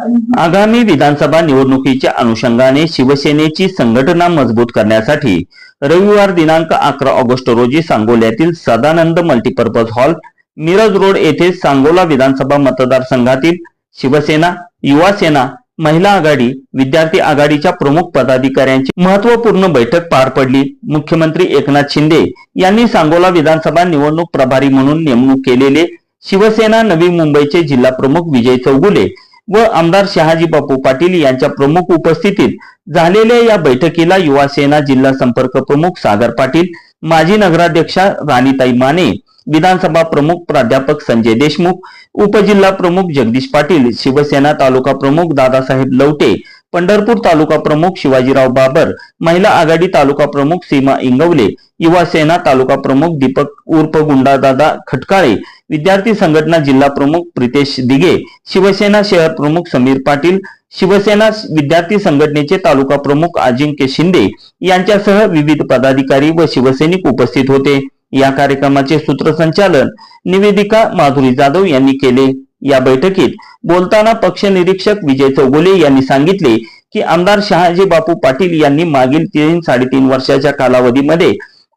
आगामी विधानसभा निवडणुकीच्या अनुषंगाने शिवसेनेची संघटना मजबूत करण्यासाठी रविवार दिनांक अकरा ऑगस्ट रोजी सांगोल्यातील Sadanand multipurpose hall Miraj road येथे सांगोला विधानसभा मतदारसंघातील शिवसेना युवा सेना महिला आघाडी विद्यार्थी आघाडीच्या प्रमुख पदाधिकाऱ्यांची महत्त्वपूर्ण बैठक पार पडली. मुख्यमंत्री एकनाथ शिंदे यांनी सांगोला विधानसभा निवडणूक प्रभारी म्हणून नेमणूक केलेले शिवसेना नवी मुंबईचे जिल्हा प्रमुख विजय चौगुले व आमदार शहाजी बापू पाटील यांच्या प्रमुख उपस्थितीत झालेल्या या बैठकीला युवा सेना जिल्हा संपर्क प्रमुख सागर पाटील माजी नगराध्यक्षा राणीताई माने विधानसभा प्रमुख प्राध्यापक संजय देशमुख उपजिल्हा प्रमुख जगदीश पाटील शिवसेना तालुका प्रमुख दादासाहेब लवटे पंढरपूर तालुका प्रमुख शिवाजीराव बाबर महिला आघाडी तालुका प्रमुख सीमा इंगवले युवा सेना तालुका प्रमुख दीपक उर्फ गुंडादादा खटकाळे विद्यार्थी संघटना जिल्हा प्रमुख प्रितेश दिगे शिवसेना शहर प्रमुख समीर पाटील शिवसेना विद्यार्थी संघटनेचे तालुका प्रमुख अजिंक्य शिंदे यांच्यासह विविध पदाधिकारी व शिवसैनिक उपस्थित होते. या कार्यक्रमाचे सूत्रसंचालन निवेदिका माधुरी जाधव यांनी केले. या बैठकीत बोलताना पक्ष निरीक्षक विजय चौगुले यांनी सांगितले की आमदार शहाजी बापू पाटील यांनी मागील तीन साडेतीन वर्षाच्या कालावधीमध्ये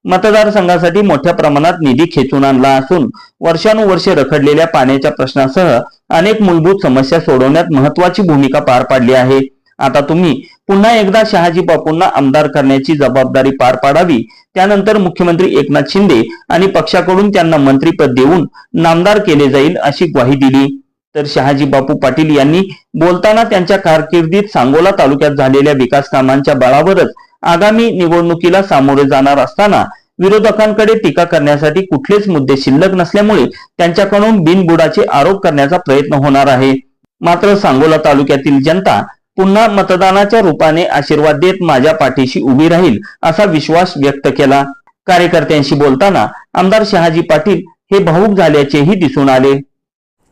मतदारसंघासाठी मोठ्या प्रमाणात निधी खेचून आणला असून वर्षानुवर्षे रखडलेल्या पाण्याच्या प्रश्नासह अनेक मूलभूत समस्या सोडवण्यात महत्वाची भूमिका पार पाडली आहे. आता तुम्ही पुन्हा एकदा शहाजी बापूंना आमदार करण्याची जबाबदारी पार पाडावी. त्यानंतर मुख्यमंत्री एकनाथ शिंदे आणि पक्षाकडून त्यांना मंत्रीपद देऊन नामदार केले जाईल अशी ग्वाही दिली. तर शहाजी बापू पाटील यांनी बोलताना त्यांच्या कारकिर्दीत सांगोला तालुक्यात झालेल्या विकास कामांच्या बळावरच आगामी निवडणुकीला सामोरे जाणार असताना विरोधकांकडे टीका करण्यासाठी कुठलेच मुद्दे शिल्लक नसल्यामुळे त्यांच्याकडून बिनबुडाचे आरोप करण्याचा प्रयत्न होणार आहे. मात्र सांगोला तालुक्यातील जनता पुन्हा मतदानाच्या रूपाने आशीर्वाद देत माझ्या पाठीशी उभी राहील असा विश्वास व्यक्त केला. कार्यकर्त्यांशी बोलताना आमदार शहाजी पाटील हे भाऊक झाल्याचेही दिसून आले.